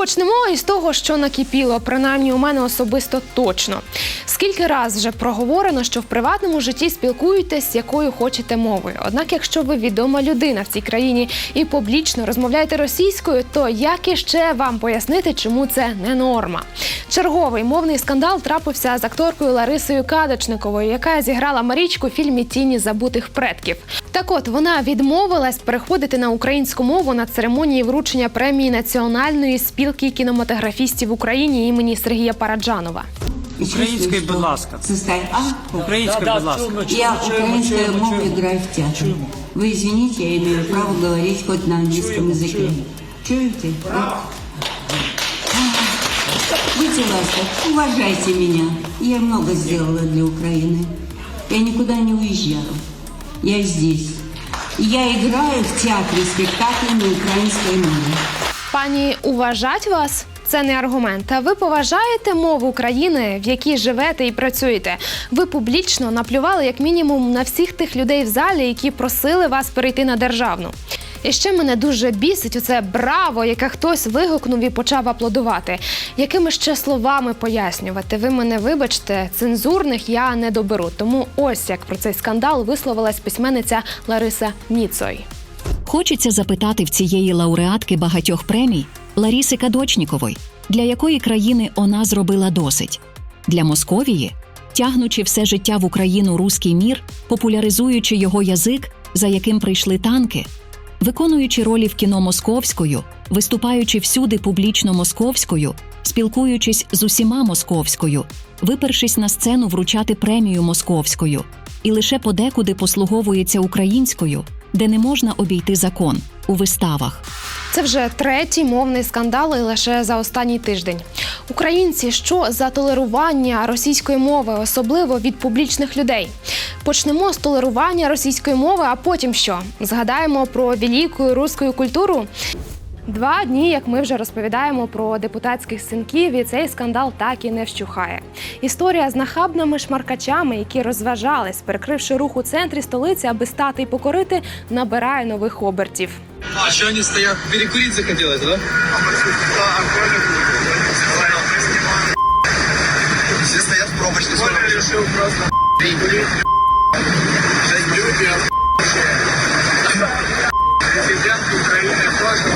Почнемо із того, що накипіло, принаймні у мене особисто точно. Скільки раз вже проговорено, що в приватному житті спілкуєтесь, якою хочете мовою. Однак, якщо ви відома людина в цій країні і публічно розмовляєте російською, то як іще вам пояснити, чому це не норма? Черговий мовний скандал трапився з акторкою Ларисою Кадочниковою, яка зіграла Марічку в фільмі Тіні забутих предків. Так от вона відмовилась переходити на українську мову на церемонії вручення премії Національної спілки кінематографістів України імені Сергія Параджанова. Українською, будь ласка. Состояние. А? Українською, будь ласка. Я украинская мову играю в театр. Вы извините, я имею право говорить хоть на английском языке. Чуете? Вот. Будьте ласков, уважайте меня. Я много сделала для Украины. Я никуда не уезжаю. Я здесь. И я играю в театре спектакли на украинской мове. Пані, уважать вас. Це не аргумент. Ви поважаєте мову України, в якій живете і працюєте. Ви публічно наплювали як мінімум на всіх тих людей в залі, які просили вас перейти на державну. І ще мене дуже бісить оце браво, яке хтось вигукнув і почав аплодувати. Якими ще словами пояснювати? Ви мене вибачте, цензурних я не доберу. Тому ось як про цей скандал висловилась письменниця Лариса Ніцой. Хочеться запитати в цієї лауреатки багатьох премій Ларіси Кадочнікової, для якої країни вона зробила досить. Для Московії, тягнучи все життя в Україну руський мір, популяризуючи його язик, за яким прийшли танки, виконуючи ролі в кіно московською, виступаючи всюди публічно московською, спілкуючись з усіма московською, випершись на сцену вручати премію московською, і лише подекуди послуговується українською, де не можна обійти закон у виставах. Це вже третій мовний скандал і лише за останній тиждень. Українці, що за толерування російської мови, особливо від публічних людей. Почнемо з толерування російської мови, а потім що? Згадаємо про велику руську культуру. Два дні, як ми вже розповідаємо про депутатських синків, і цей скандал так і не вщухає. Історія з нахабними шмаркачами, які розважались, перекривши рух у центрі столиці, аби стати і покорити, набирає нових обертів. А что они стоят? Перекурить захотелось, да? Все стоят в. Сколько решил просто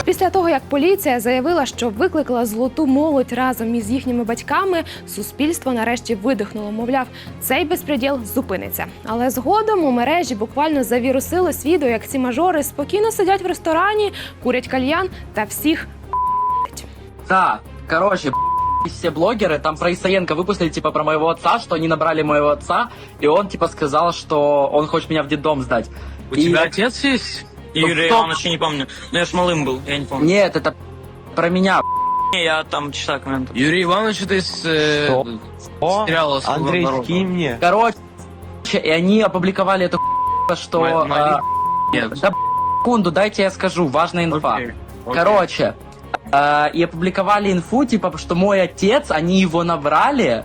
Після того, як поліція заявила, що викликала золоту молодь разом із їхніми батьками, суспільство нарешті видихнуло. Мовляв, цей безпреділ зупиниться. Але згодом у мережі буквально завірусилось відео, як ці мажори спокійно сидять в ресторані, курять кальян та всіх Да, короче, все блогеры, там про Исаенко выпустили, типа, про моего отца, что они набрали моего отца, и он, типа, сказал, что он хочет меня в детдом сдать. У И- тебя отец есть? Ну, Юрий кто? Иванович, я не помню. Ну, я ж малым был, я не помню. Нет, это про меня. Не, я там читаю комменты. Юрий Иванович это из э, О, сериала «Слуга Андрей, народа». скинь мне. Короче, и они опубликовали эту что... Мари- а, Нет. да, секунду, дайте я скажу, важная инфа. Окей, окей. Короче, э, и опубликовали инфу, типа, что мой отец, они его набрали.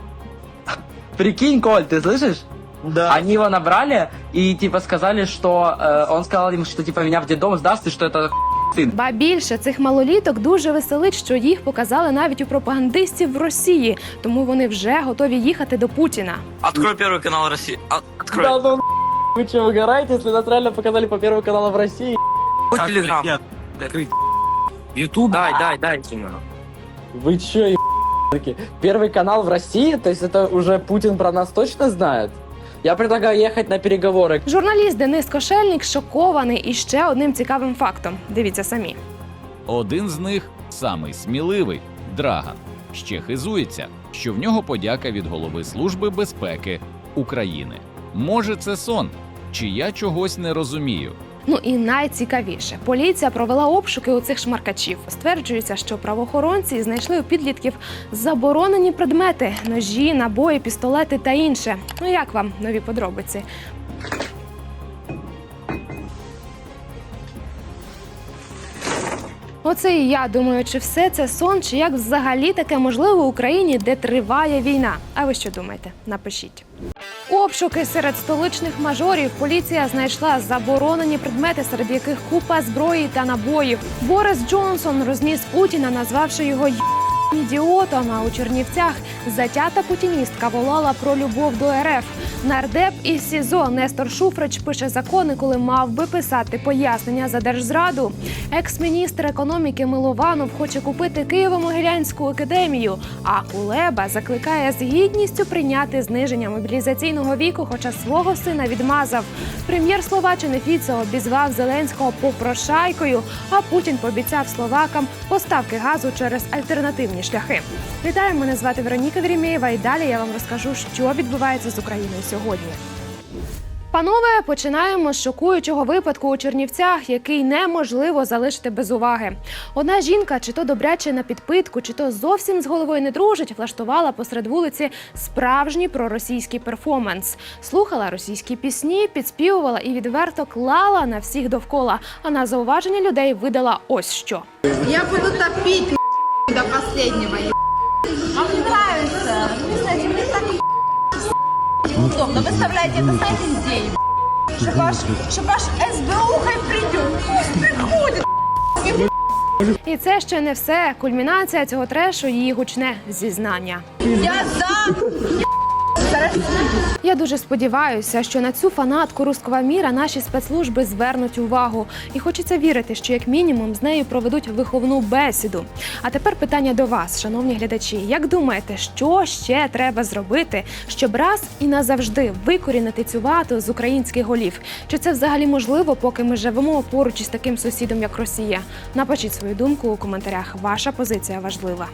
Прикинь, Коль, ты слышишь? Да. Они его набрали и типа сказали, что э, он сказал им, что типа меня в детдом сдаст и что это сын. Ба більше цих малоліток дуже веселить, що їх показали навіть у пропагандистів в Росії, тому вони вже готові їхати до Путіна. Открой первый канал России. А, Открой. Да, ну вы что, угораете, если нас реально показали по первому каналу в России? Телеграм. Открыть. Ютуб. Дай, дай, дай. Вы чё, ебаки? Первый канал в России? То есть это уже Путин про нас точно знает? Я предлагаю ехать на переговоры. Журналіст Денис Кошельник шокований і ще одним цікавим фактом. Дивіться самі. Один з них самий сміливий Драган. Ще хизується, що в нього подяка від голови Служби безпеки України. Може, це сон? Чи я чогось не розумію? Ну і найцікавіше, поліція провела обшуки у цих шмаркачів. Стверджується, що правоохоронці знайшли у підлітків заборонені предмети: ножі, набої, пістолети та інше. Ну як вам нові подробиці? Оце і я думаю, чи все це сон, чи як взагалі таке можливо в Україні, де триває війна. А ви що думаєте? Напишіть. Обшуки серед столичних мажорів. Поліція знайшла заборонені предмети, серед яких купа зброї та набоїв. Борис Джонсон розніс Путіна, назвавши його «й**ним ідіотом. А у Чернівцях затята путіністка волала про любов до РФ. Нардеп із СІЗО Нестор Шуфрич пише закони, коли мав би писати пояснення за держзраду. Екс-міністр економіки Милованов хоче купити Києво-Могилянську академію. А Кулеба закликає з гідністю прийняти зниження мобілізаційного віку, хоча свого сина відмазав. Прем'єр Словаччини Фіцо обізвав Зеленського попрошайкою, а Путін пообіцяв словакам поставки газу через альтернативні шляхи. Вітаю, мене звати Вероніка Вірімєєва, і далі я вам розкажу, що відбувається з Україною сьогодні. Панове, починаємо з шокуючого випадку у Чернівцях, який неможливо залишити без уваги. Одна жінка, чи то добряче на підпитку, чи то зовсім з головою не дружить, влаштувала посеред вулиці справжній проросійський перформанс. Слухала російські пісні, підспівувала і відверто клала на всіх довкола. А на зауваження людей видала ось що. Я буду топить до последнего. Вам не нравится? Вы, кстати, мне так неудобно. Выставляйте это, знаете, где? Что ваш, что ваш СБУ хай придет. Пусть приходит. І це ще не все. Кульмінація цього трешу її гучне зізнання. Я за. Я дуже сподіваюся, що на цю фанатку руского міра наші спецслужби звернуть увагу, і хочеться вірити, що як мінімум з нею проведуть виховну бесіду. А тепер питання до вас, шановні глядачі. Як думаєте, що ще треба зробити, щоб раз і назавжди викорінити цю вату з українських голів? Чи це взагалі можливо, поки ми живемо поруч із таким сусідом, як Росія? Напишіть свою думку у коментарях. Ваша позиція важлива.